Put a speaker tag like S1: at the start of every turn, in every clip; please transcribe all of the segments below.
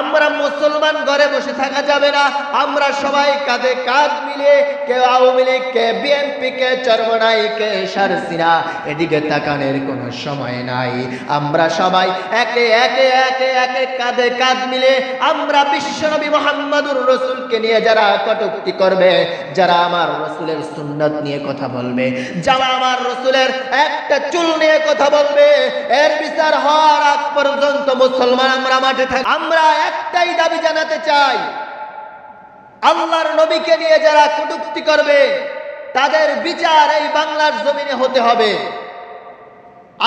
S1: আমরা মুসলমান ঘরে বসে থাকা যাবে না। আমরা সবাই কাঁধে কাঁধ মিলে কে আওয়ামী লীগ, কে বিএনপি কে চরমনাই, কে সারসিনা, এদিকে তাকানের কোনো সময় নাই। আমরা সবাই একে একে একে একে কাঁধে কাঁধ মিলে আমরা বিশ্বনবী মোহাম্মদুর রসুলকে নিয়ে যারা কটুক্তি করবে, যারা আমার রসুলের সুন্নত নিয়ে কথা বলবে, যারা আমার রসুলের একটা চুল নিয়ে কথা বলবে, এর বিচার হওয়ার আগ পর্যন্ত মুসলমান আমরা মাঠে থাকি আমরা একটাই দাবি জানাতে চাই, আল্লাহর নবীকে নিয়ে যারা কটুক্তি করবে, তাদের বিচার এই বাংলার জমিনে হতে হবে।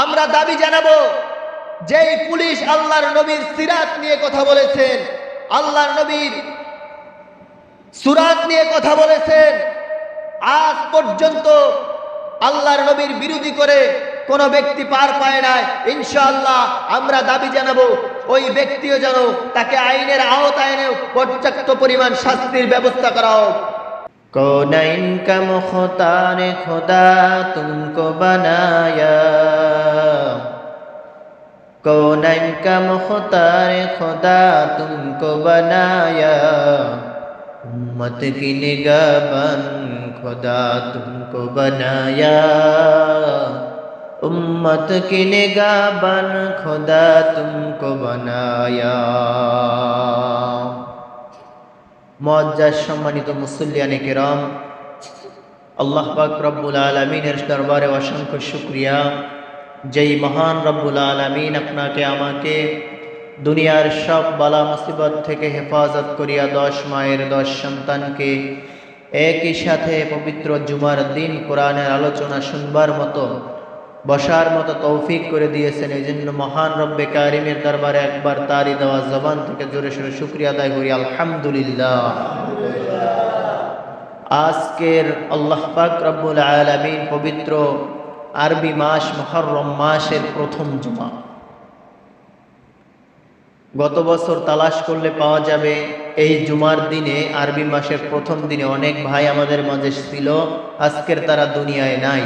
S1: আমরা দাবি জানাব, যেই পুলিশ আল্লাহর নবীর সিরাত নিয়ে কথা বলেছেন, আল্লাহর নবীর সুরাত নিয়ে কথা বলেছেন, আজ পর্যন্ত আল্লাহর নবীর বিরোধী করে কোন ব্যক্তি পার পায় না ইনশাল্লাহ আমরা দাবি জানাব, ওই ব্যক্তিও যেন তাকে আইনের আওতায় এনেও পর্যাপ্ত পরিমাণ শাস্তির ব্যবস্থা করা হোক।
S2: খোদা তুমি বনায়া। उम्मत की निगाबन खुदा तुमको बनाया মজ্জার সম্মানিত মুসল্লিয়ানে কেরাম আল্লাহ পাক রব্বুল আলমিনের দরবারে অসংখ্য শুক্রিয়া যেই মহান রব্বুল আলমিন আপনাকে আমাকে দুনিয়ার সব বালা মুসিবত থেকে হেফাজত করিয়া দশ মায়ের দশ সন্তানকে একই সাথে পবিত্র জুমার দিন কোরআনের আলোচনা শুনবার মতো বসার মতো তৌফিক করে দিয়েছেন। এই জন্য মহান রব্বে কারিমের দরবারে একবার তারি দেওয়া জবান থেকে জোরে সোরে শুক্রিয়া আদায় করি। আলহামদুলিল্লাহ। আজকের আল্লাহ পাক রব্বুল আলমিন পবিত্র আরবি মাস মহরম মাসের প্রথম জুমা। গত বছর তালাশ করলে পাওয়া যাবে, এই জুমার দিনে, আরবি মাসের প্রথম দিনে অনেক ভাই আমাদের মাঝে ছিল, আজকের তারা দুনিয়ায় নাই।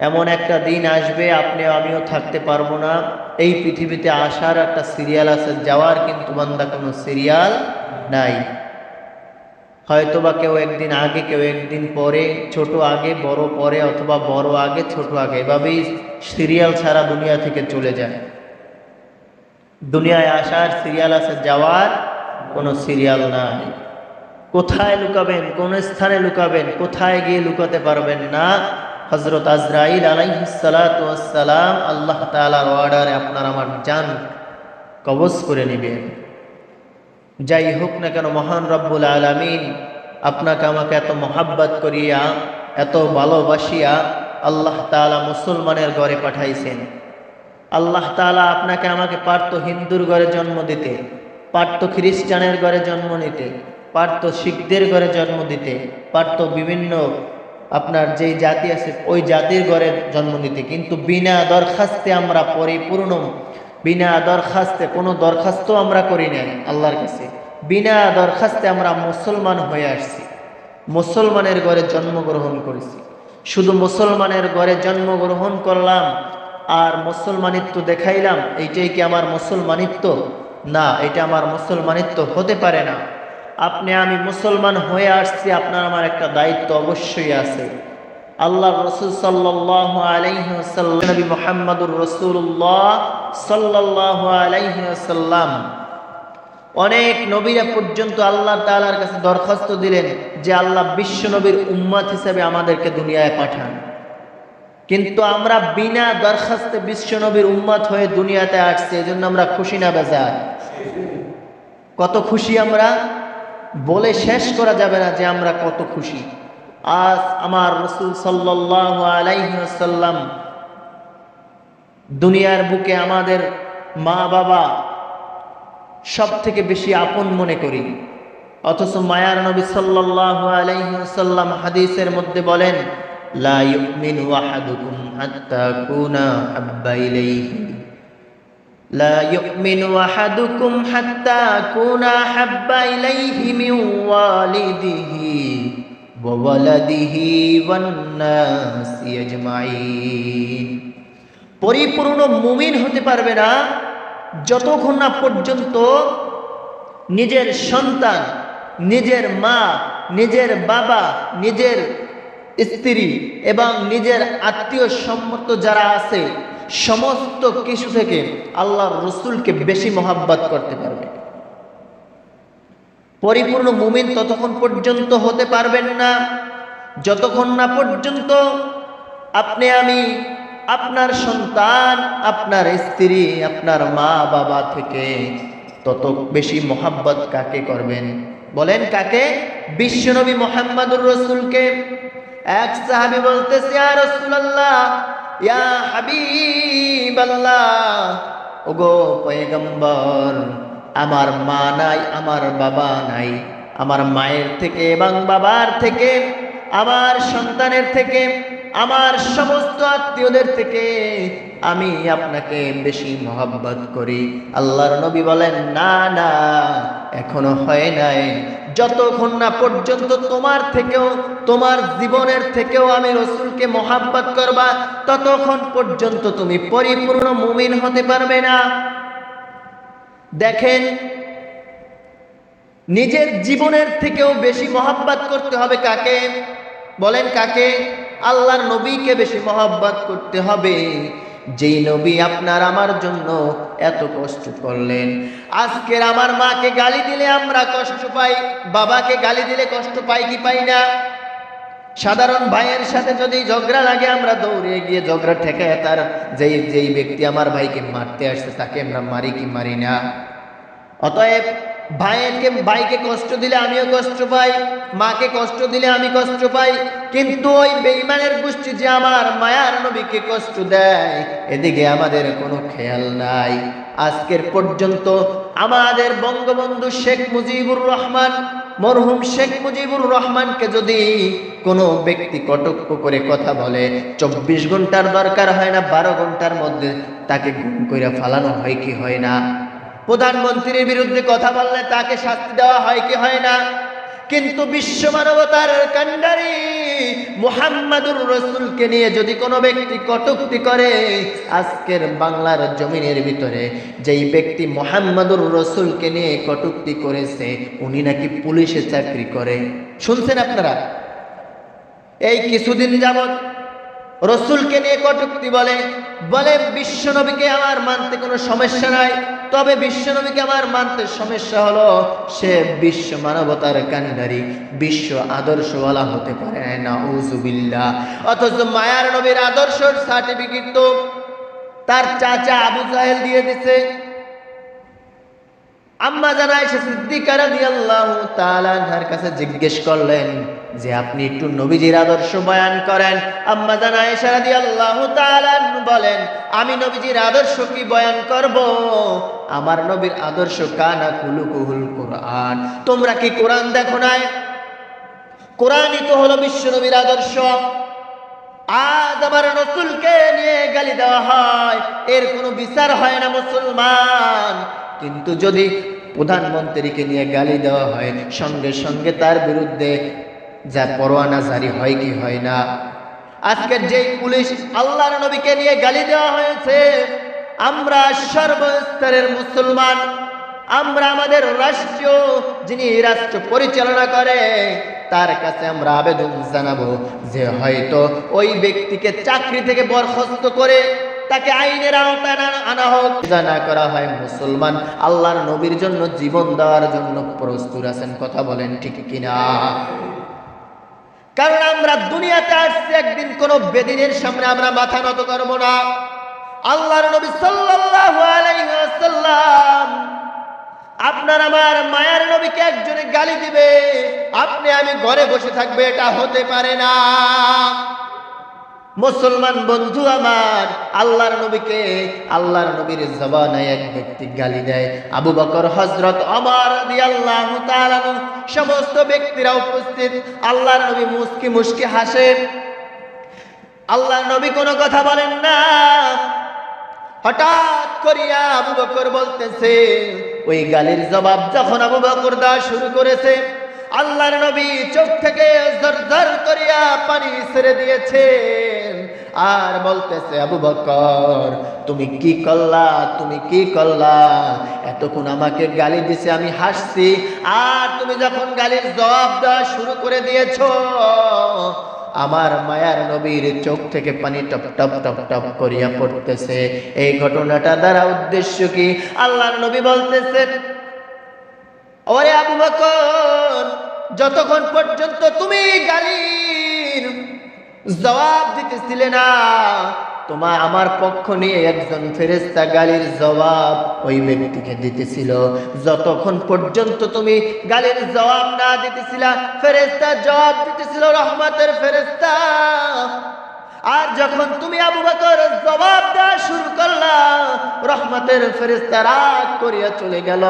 S2: এমন একটা দিন আসবে, আপনি, আমিও থাকতে পারব না। এই পৃথিবীতে আসার একটা সিরিয়াল আছে, যাওয়ার কিন্তু বান্দা কোনো সিরিয়াল নাই। হয়তোবা কেউ একদিন আগে, কেউ একদিন পরে, ছোট আগে, বড় পরে, অথবা বড় আগে, ছোট আগে, এভাবেই সিরিয়াল ছাড়া দুনিয়া থেকে চলে যায়। দুনিয়ায় আসার সিরিয়াল আছে, যাওয়ার কোনো সিরিয়াল নাই। কোথায় লুকাবেন, কোন স্থানে লুকাবেন, কোথায় গিয়ে লুকাতে পারবেন না হজরত আজরাইল আলাইহিসালাম আল্লাহ তালার অর্ডারে আপনার আমার যান কবজ করে নেবেন। যাই হোক না কেন, মহান রব্বুল আলমিন আপনাকে আমাকে এত মহাব্বত করিয়া, এত ভালোবাসিয়া আল্লাহ তালা মুসলমানের ঘরে পাঠাইছেন। আল্লাহ তালা আপনাকে আমাকে পারত হিন্দুর ঘরে জন্ম দিতে পারত খ্রিস্টানের ঘরে জন্ম নিতে পারত শিখদের ঘরে জন্ম দিতে পারত বিভিন্ন আপনার যেই জাতি আছে, ওই জাতির ঘরে জন্ম নিতে। কিন্তু বিনা দরখাস্তে আমরা পরিপূর্ণ, বিনা দরখাস্তে কোনো দরখাস্ত আমরা করি নাই আল্লাহর কাছে। বিনা দরখাস্তে আমরা মুসলমান হয়ে আসছি। মুসলমানের ঘরে জন্মগ্রহণ করেছি। শুধু মুসলমানের ঘরে জন্মগ্রহণ করলাম আর মুসলমানিত্ব দেখাইলাম, এইটাই কি আমার মুসলমানিত্ব? না, এটা আমার মুসলমানিত্ব হতে পারে না। আপনি, আমি মুসলমান হয়ে আসছি, আপনার আমার একটা দায়িত্ব অবশ্যই আছে। আল্লাহ রসুল নবী মোহাম্মদুর রসুল্লাহ সাল্লাহ আলাইসাল্লাম অনেক নবীরা পর্যন্ত আল্লাহ তালার কাছে দরখাস্ত দিলেন যে আল্লাহ বিশ্ব নবীর উম্মাদ হিসেবে আমাদেরকে দুনিয়ায় পাঠান। কিন্তু আমরা বিনা দরখাস্তে বিশ্ব নবীর উম্মাদ হয়ে দুনিয়াতে আসছি এই জন্য আমরা খুশি না, বেজার। কত খুশি আমরা? বলে শেষ করা যাবে না যে আমরা কত খুশি। আজ আমার রসুল আলাইসাল্লাম দুনিয়ার বুকে আমাদের মা বাবা সব থেকে বেশি আপন মনে করি। অথচ মায়ার নবী সাল্লাহ আলাইসাল্লাম হাদিসের মধ্যে বলেন, লা ইউমিনু আহাদুকুম হাত্তা কুনা হাব্বা ইলাইহি। لا يؤمن أحدكم حتى أكون أحب إليه من والده وولده والناس أجمعين পরিপূর্ণ মুমিন হতে পারবে না যতক্ষণ না পর্যন্ত নিজের সন্তান নিজের মা নিজের বাবা নিজের স্ত্রী এবং নিজের আত্মীয় সম্মত যারা আছে সমস্ত কিছু থেকে আল্লাহর রসুলকে বেশি মহাব্বত করতে পারবে। পরিপূর্ণ মুমিন ততক্ষণ পর্যন্ত হতে পারবেন না। যতক্ষণ না পর্যন্ত আপনি আমি আপনার সন্তান, আপনার স্ত্রী, আপনার মা বাবা থেকে তত বেশি মোহাব্বত কাকে করবেন? বলেন কাকে? বিশ্বনবী মোহাম্মদুর রসুলকে। এক সাহাবি বলতেছে, ইয়া রাসূলুল্লাহ ইয়া হাবিবাল্লাহ, ওগো পয়গম্বর, আমার মা নাই, আমার বাবা নাই, আমার মায়ের থেকে এবং বাবার থেকে, আমার সন্তানের থেকে আমার সমস্ত আত্মীয়দের থেকে আমি আপনাকে বেশি মহব্বত করি। আল্লাহর নবী বলেন, না না, এখনও হয় নাই। যতক্ষণ না পর্যন্ত তোমার থেকেও, তোমার জীবনের থেকেও আমি রসুলকে মহাব্বত করবা, ততক্ষণ পর্যন্ত তুমি পরিপূর্ণ মুমিন হতে পারবে না। দেখেন, নিজের জীবনের থেকেও বেশি মহাব্বাত করতে হবে কাকে? বলেন কাকে? আল্লাহর নবীকে বেশি মহাব্বাত করতে হবে। যেই নবী আপনার আমার জন্য এত কষ্ট করলেন। আজকের আমার মাকে গালি দিলে আমরা কষ্ট পাই, বাবাকে গালি দিলে কষ্ট পাই কি পাই না? সাধারণ ভাইয়ের সাথে যদি ঝগড়া লাগে, আমরা দৌড়ে গিয়ে ঝগড়া ঠেকায় তার যেই যেই ব্যক্তি আমার ভাইকে মারতে আসছে, তাকে আমরা মারি কি মারি না? অতএব ভাইয়েরকে, ভাইকে কষ্ট দিলে আমিও কষ্ট পাই, মাকে কষ্ট দিলে আমি কষ্ট পাই, কিন্তু ওই বেইমানের গোষ্ঠী যে আমার মায়ার নবীকে কষ্ট দেয়, এদিকে আমাদের কোনো খেয়াল নাই। আজকের পর্যন্ত আমাদের বঙ্গবন্ধু শেখ মুজিবুর রহমান, মরহুম শেখ মুজিবুর রহমানকে যদি কোনো ব্যক্তি কটক্ষ করে কথা বলে, চব্বিশ ঘণ্টার দরকার হয় না, বারো ঘণ্টার মধ্যে তাকে গুম করে ফালানো হয় কি হয় না? প্রধানমন্ত্রীর বিরুদ্ধে কথা বললে তাকে শাস্তি দেওয়া হয় কি হয় না? কিন্তু বিশ্ব মানবতার কান্ডারি মুহাম্মাদুর রসুলকে নিয়ে যদি কোনো ব্যক্তি কটুক্তি করে, আজকের বাংলার জমিনের ভিতরে যেই ব্যক্তি মোহাম্মদুর রসুলকে নিয়ে কটুক্তি করেছে, উনি নাকি পুলিশে চাকরি করে। শুনছেন আপনারা? এই কিছুদিন যাবত রসুলকে নিয়ে কটুক্তি বলে বলে বিশ্বনবীকে আমার মানতে কোনো সমস্যা নাই। তবে বিশ্বনবীকে আমার মানতে সমস্যা হলো, সে বিশ্ব মানবতার কান্ডারি, বিশ্ব আদর্শওয়ালা হতে পারে না উজুবিল্লা অথচ মায়ার নবীর আদর্শ সার্টিফিকেট তো তার চাচা আবু জাহেল দিয়ে দিছে। আম্মা জানা এসে সিদ্দিকারা দিয়াল্লাহু তাআলার কাছে জিজ্ঞেস করলেন, যে আপনি একটু নবীজির আদর্শ বয়ান করেন? আম্মা জানা এসে রাদিয়াল্লাহু তাআলা বলেন, আমি নবীজির আদর্শ কি বয়ান করব? আমার নবীর আদর্শ কানা কুলুকুহুল কোরআন। তোমরা কি কোরআন দেখো নাই? কোরআনই তো হলো বিশ্ব নবীর আদর্শ। আজ আমার রসুলকে নিয়ে গালি দেওয়া হয়। এর কোনো বিচার হয় না মুসলমান। কিন্তু যদি প্রধানমন্ত্রীকে নিয়ে গালি দেওয়া হয়, সঙ্গে সঙ্গে তার বিরুদ্ধে যা পরোয়ানা জারি হয় কি হয় না? আজকের যে পুলিশ আল্লাহর নবীকে নিয়ে গালি দেওয়া হয়েছে, আমরা সর্বস্তরের মুসলমান, আমরা আমাদের রাষ্ট্রীয় যিনি রাষ্ট্র পরিচালনা করে, তার কাছে আমরা আবেদন জানাব যে হয়তো ওই ব্যক্তিকে চাকরি থেকে বরখাস্ত করে তাকে আইনের আওতায় আনা- হোক। জানা করা হয় মুসলমান। আল্লাহর নবীর জন্য জীবন দেওয়ার জন্য প্রস্তুত আছেন কথা বলেন ঠিক কিনা? কারণ আমরা দুনিয়াতে আসছি একদিন কোন বেদিনের সামনে আমরা মাথা নত করব না। আল্লাহর নবী সাল্লাল্লাহু আলাইহি ওয়াসাল্লাম আপনার আমার মায়ার নবীকে একজনে গালি দিবে। আপনি আমি ঘরে বসে থাকবে এটা হতে পারে না। মুসলমান বন্ধু আমার আল্লাহর নবীকে আল্লাহর নবীর জবানায় এক ব্যক্তি গালি দেয়। আবু বকর হজরত তাআলা আনহু, সমস্ত ব্যক্তিরা উপস্থিত। আল্লাহর নবী মুস্কি মুস্কি হাসে আল্লাহর নবী কোনো কথা বলেন না। হঠাৎ করিয়া আবু বকর বলতেছে ওই গালির জবাব যখন আবু বকর দেওয়া শুরু করেছে আল্লাহর নবী চোখ থেকে জর জর করিয়া পানি ছেড়ে দিয়েছেন।
S1: আর বলতেছে, আবু বকর, তুমি কি করলা? তুমি কি করলা? এতক্ষণ আমাকে গালি দিছে, আমি হাসছি। আর তুমি যখন গালির জবাব দেওয়া শুরু করে দিয়েছ, আমার মায়ার নবীর চোখ থেকে পানি টপ টপ টপ টপ করিয়া পড়তেছে। এই ঘটনাটা দ্বারা উদ্দেশ্য কি? আল্লাহর নবী বলতেছেন ওরে আবু বকর, যতক্ষণ পর্যন্ত তুমি গালির জবাব দিতেছিলে না তোমার আমার পক্ষ নিয়ে একজন ফেরেস্তা গালির জবাব ওই ব্যক্তিকে দিতেছিল। যতক্ষণ পর্যন্ত তুমি গালির জবাব না দিতেছিলা ফেরেস্তা জবাব দিতেছিল রহমতের ফেরেস্তা আর যখন তুমি আবু বকর জবাব দেওয়া শুরু করলা, রহমতের ফেরিস্তা রাগ করিয়া চলে গেল।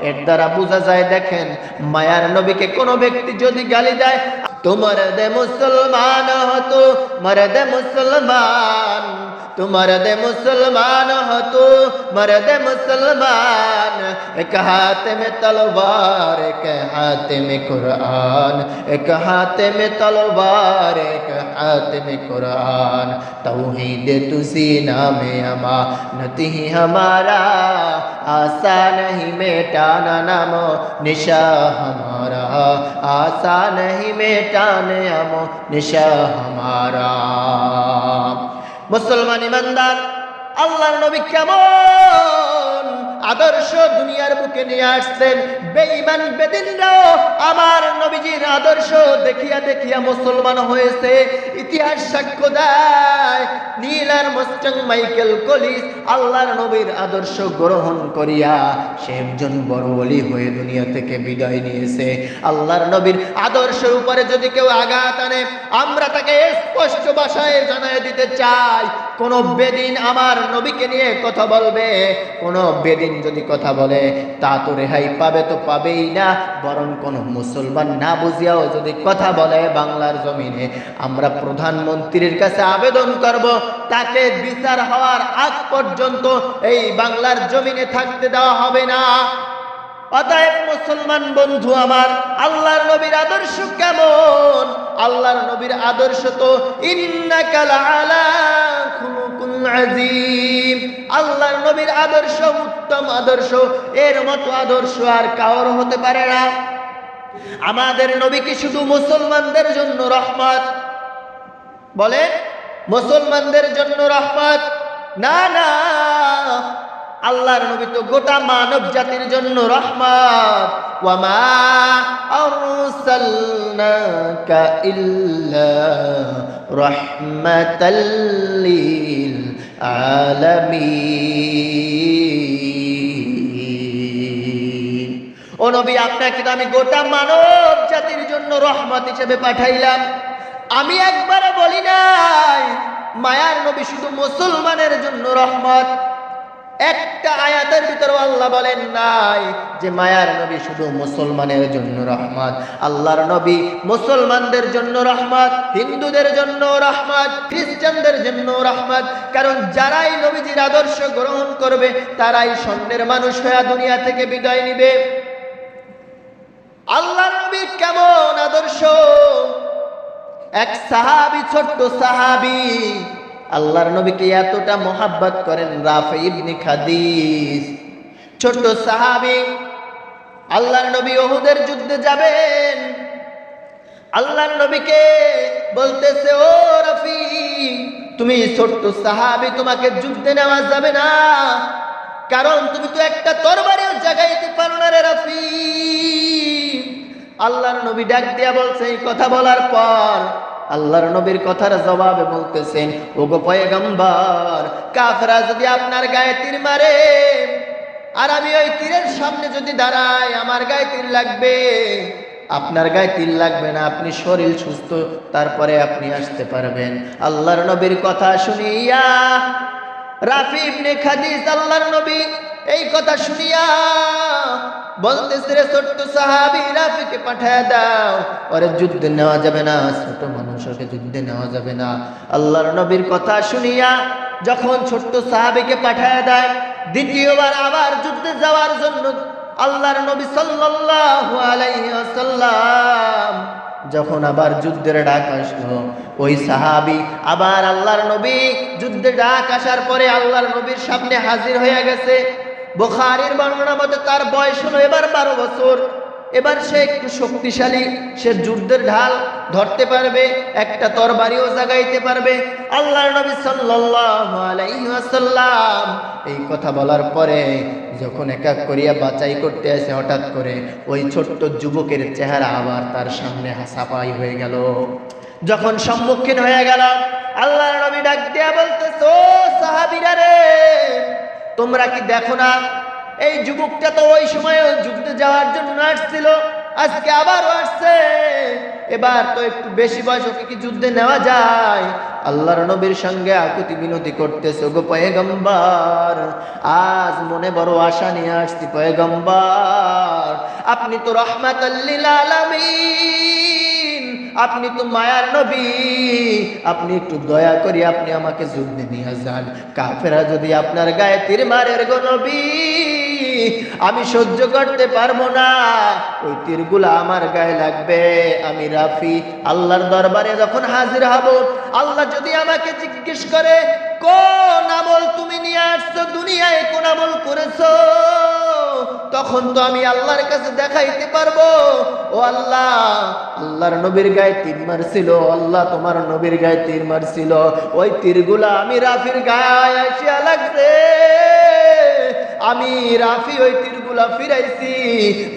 S1: এর দ্বারা বোঝা যায়, দেখেন, মায়ার নবীকে কোনো ব্যক্তি যদি গালি দেয় तू मर्द मुसलमान हो तू, मर्द मुसलमान, तू मर्द मुसलमान हो तू, मर्द मुसलमान। एक हाथ में तलवार, एक हाथ में कुरान, एक हाथ में तलवार, एक हाथ में कुरान। तौहीद तुसी नाम अमा नती हमारा। आसा नहीं मेटाना नामो, निशा हमारा। आसा नहीं मेटा টানে আমো নিশা হামারা। মুসলমান ইমানদার আল্লাহর নবী কেমন আদর্শ দুনিয়ার বুকে নিয়ে আসছেন। বেঈমান বেদিনরাও আমার নবীজির আদর্শ দেখিয়া দেখিয়া মুসলমান হয়েছে। ইতিহাস সাক্ষ্য দেয় নীলার মোস্টাং মাইকেল কলিস আল্লাহর নবীর আদর্শ গ্রহণ করিয়া সে একজন বড় বলি হয়ে দুনিয়া থেকে বিদায় নিয়েছে। আল্লাহর নবীর আদর্শের উপরে যদি কেউ আঘাত আনে, আমরা তাকে স্পষ্ট ভাষায় জানাই দিতে চাই। কোন বেদিন আমার নবীকে নিয়ে কথা বলবে, কোন বেদিন যদি কথা বলে, তা তো রেহাই পাবে তো পাবেই না। বরং কোন মুসলমান না বুঝিয়াও যদি কথা বলে বাংলার জমিনে, আমরা প্রধানমন্ত্রীর কাছে আবেদন করব, তাকে বিচার হওয়ার আগ পর্যন্ত এই বাংলার জমিনে থাকতে দেওয়া হবে না। অতএব মুসলমান বন্ধু আমার, আল্লাহর নবীর আদর্শ কেমন? আল্লাহর নবীর আদর্শ তো আযীম। আল্লাহর নবীর আদর্শ উত্তম আদর্শ, এর মতো আদর্শ আর কারোর হতে পারে না। আমাদের নবী কি শুধু মুসলমানদের জন্য রহমত? বলে মুসলমানদের জন্য রহমত? না না। আল্লাহর নবী তো গোটা মানব জাতির জন্য রহমত। ওয়ামা ইল্লা ও নবী, আপনাকে তো আমি গোটা মানব জাতির জন্য রহমত হিসেবে পাঠাইলাম। আমি একবার বলি নাই, মায়ার নবী শুধু মুসলমানের জন্য রহমত। একটা আয়াতের ভিতরে আল্লাহ বলেন নাই যে মায়ার নবী শুধু মুসলমানের জন্য রহমত। আল্লাহর নবী মুসলমানদের জন্য রহমত, হিন্দুদের জন্য রহমত, খ্রিস্টানদের জন্য রহমত। কারণ যারাই নবীজির আদর্শ গ্রহণ করবে, তারাই স্বর্ণের মানুষ হয়ে দুনিয়া থেকে বিদায় নিবে। আল্লাহর নবী কেমন আদর্শ? এক সাহাবি, ছোট্ট সাহাবি আল্লাহর নবীকে এতটা মোহাব্বত করেন রাফে ইবনে খাদিস ছোট্ট সাহাবি, আল্লাহর নবী ওহুদের যুদ্ধে যাবেন। আল্লাহর নবীকে বলতেছে, ও রাফি, তুমি ছোট্ট সাহাবি, তোমাকে যুদ্ধে নেওয়া যাবে না। কারণ তুমি তো একটা তরবারিও জাগাইতে পারো না রে রাফি। আল্লাহর নবী ডাক দিয়া বলছে, এই কথা বলার পর আল্লাহর নবীর কথার জবাবে বলতেছেন, ওগো পয়গম্বর, কাফরা যদি আপনার গায়ে তীর মারে আর আমি ওই তীরের সামনে যদি দাঁড়াই, আমার গায়ে তীর লাগবে? আপনার গায়ে তিল লাগবে না, আপনি শরীর সুস্থ, তারপরে আপনি আসতে পারবেন। আল্লাহর নবীর কথা শুনিয়া রাফি ইবনে খাদিজ, আল্লাহর নবী এই কথা শুনিয়া বলতেছে রে ছোট্ট সাহাবি, রাফিকে পাঠায় দাও। ওরে যুদ্ধে নেওয়া যাবে না, ছোট মানুষকে যুদ্ধে নেওয়া যাবে না। আল্লাহর নবীর কথা শুনিয়া যখন ছোট্ট সাহাবিকে পাঠায় দেয়, দ্বিতীয়বার আবার যুদ্ধে যাওয়ার জন্য আল্লাহর নবী সাল্লাল্লাহু আলাইহি ওয়াসাল্লাম
S2: যখন আবার যুদ্ধের ডাক আসলো, ওই সাহাবি আবার আল্লাহর নবী যুদ্ধের ডাক আসার পরে আল্লাহর নবীর সামনে হাজির হয়ে গেছে। বোখারির বর্ণনা মতে তার বয়স হলো এবার বারো বছর। এবার সে একটু শক্তিশালী, সে যুদ্ধের ঢাল ধরতে পারবে, একটা তরবারিও জাগাইতে পারবে। আল্লাহর নবী ওয়াসাল্লাম এই কথা বলার পরে যখন এক করিয়া বাছাই করতে আসে, হঠাৎ করে ওই ছোট্ট যুবকের চেহারা আবার তার সামনে হাসাপাই হয়ে গেল। যখন সম্মুখীন হয়ে গেল আল্লাহর নবী ডাক দিয়া বলতেছে সাহাবীরা রে তোমরা কি দেখো না? এই যুবকটা তো ওই সময় যুদ্ধে যাওয়ার জন্য আসছিল, আজকে আবারও আসছে। এবার তো একটু বেশি বয়স ওকে কি যুদ্ধে নেওয়া যায়? আল্লাহর নবীর সঙ্গে আকুতি বিনতি করতেছে গো পয়গম্বর। আজ মনে বড় আশা নিয়ে আসছি পয়গম্বর। আপনি তো রহমাতাল্লিল আলামিন। আপনি তো মায়ার নবী। আপনি একটু দয়া করি আপনি আমাকে যুদ্ধে নিয়ে যান। কাফেরা যদি আপনার গায়ে তীর মারের গো নবী, আমি সহ্য করতে পারব না। ওই তীরগুলো আমার গায়ে লাগবে। আমি রাফি। আল্লাহর দরবারে যখন হাজির হব, আল্লাহ যদি আমাকে জিজ্ঞেস করে, কোন আমল তুমি নিয়ে আসছো, দুনিয়ায় কোন আমল করেছ? তখন তো আমি আল্লাহর কাছে দেখাইতে পারব। ও আল্লাহ, আল্লাহর নবীর গায়ে তীর মারছিল আল্লাহ, তোমার নবীর গায়ে তীর মারছিল। ওই তীরগুলা আমি রাফির গায়ে আসিয়া লাগছে। আমি রাফি ওই তীরগুলা ফিরাইছি,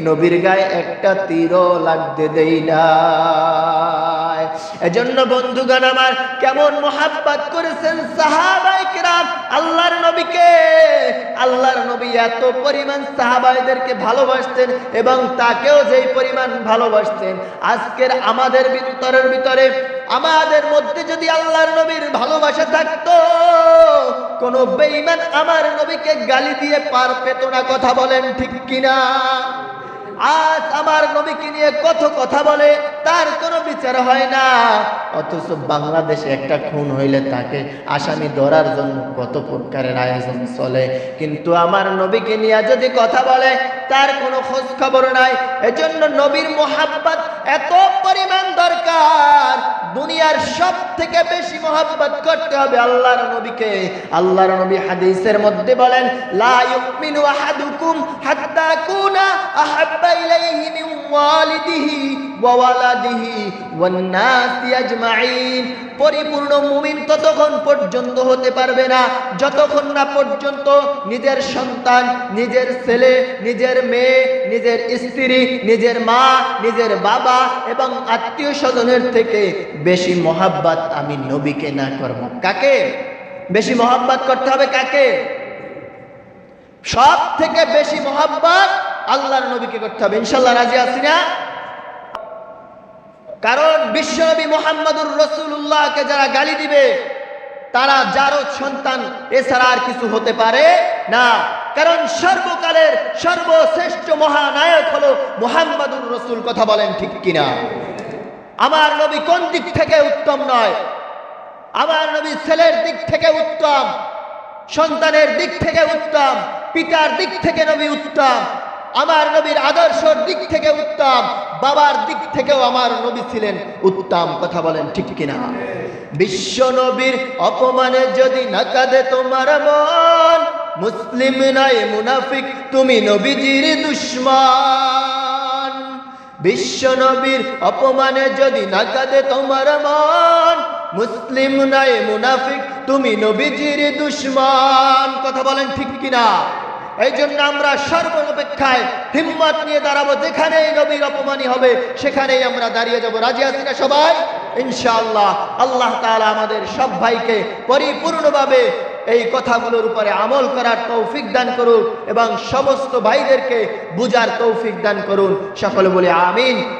S2: নবীর গায়ে একটা তীরও লাগতে দেই না। এজন্য বন্ধুগণ আমার কেমন মোহাব্বত করেছেন সাহাবাই কিরাম আল্লাহর নবীকে। আল্লাহর নবী এত পরিমাণ সাহাবাইদেরকে ভালোবাসতেন এবং তাকেও যেই পরিমাণ ভালোবাসতেন। আজকের আমাদের ভিতরের ভিতরে, আমাদের মধ্যে যদি আল্লাহর নবীর ভালোবাসা থাকতো, কোন বেঈমান আমার নবীকে গালি দিয়ে পার পেত না, কথা বলেন ঠিক কিনা? আজ আমার নবীকে নিয়ে কত কথা বলে, তার কোনো বিচার হয় না। অথচ বাংলাদেশে একটা খুন হইলে তাকে আসামি ধরার জন্য কত প্রকারের আয়োজন চলে। কিন্তু আমার নবীকে নিয়ে যদি কথা বলে, তার কোনো খোঁজ খবর নাই। এজন্য নবীর মোহাব্বত এত পরিমাণ দরকার। দুনিয়ার সব থেকে বেশি মোহাব্বত করতে হবে আল্লাহর নবীকে। আল্লাহর নবী হাদিসের মধ্যে বলেন, লা ইউমিনু আহাদুকুম হাত্তা কুনা আহাব্বা পরিপূর্ণ মুমিন ততক্ষণ পর্যন্ত হতে পারবে না। যতক্ষণ না পর্যন্ত নিজের সন্তান, নিজের ছেলে, নিজের মেয়ে, নিজের স্ত্রী, নিজের মা, নিজের বাবা এবং আত্মীয় স্বজনের থেকে বেশি মহাব্বাত আমি নবীকে না করব। কাকে? বেশি মহাব্বাত করতে হবে কাকে? সব থেকে বেশি মহাব্বাত আল্লাহর নবীকে করতে হবে। ইনশাল্লাহ রাজি আছি না? কারণ বিশ্বনবী মোহাম্মদুর রসুল্লাহকে যারা গালি দিবে, তারা যারও সন্তান, এছাড়া আর কিছু হতে পারে না। কারণ সর্বকালের সর্বশ্রেষ্ঠ মহানায়ক হলো মোহাম্মদুর রসুল, কথা বলেন ঠিক কিনা? আমার নবী কোন দিক থেকে উত্তম নয়? আমার নবী ছেলের দিক থেকে উত্তম, সন্তানের দিক থেকে উত্তম পিতার দিক থেকে নবী উত্তম, আমার নবীর আদর্শর দিক থেকে উত্তম, বাবার দিক থেকেও আমার নবী ছিলেন উত্তম, কথা বলেন ঠিক কিনা? বিশ্ব নবীর অপমানে যদি না কাঁদে তোমার মন, মুসলিম নয়, মুনাফিক, তুমি নবীজির দুশ্মন। বিশ্ব নবীর অপমানে যদি না কাঁদে তোমার মন, মুসলিম নয়, মুনাফিক, তুমি নবীজির দুশ্মন, কথা বলেন ঠিক কিনা? এই জন্য আমরা সর্বপেক্ষায় হিম্মত নিয়ে দাঁড়াবো, যেখানেই নবীর অপমানী হবে, সেখানেই আমরা দাঁড়িয়ে যাব। রাজি আছি না সবাই? ইনশাআল্লাহ, আল্লাহ তালা আমাদের সব ভাইকে পরিপূর্ণভাবে এই কথাগুলোর উপরে আমল করার তৌফিক দান করুন এবং সমস্ত ভাইদেরকে বুজার তৌফিক দান করুন। সকলে বলে আমিন।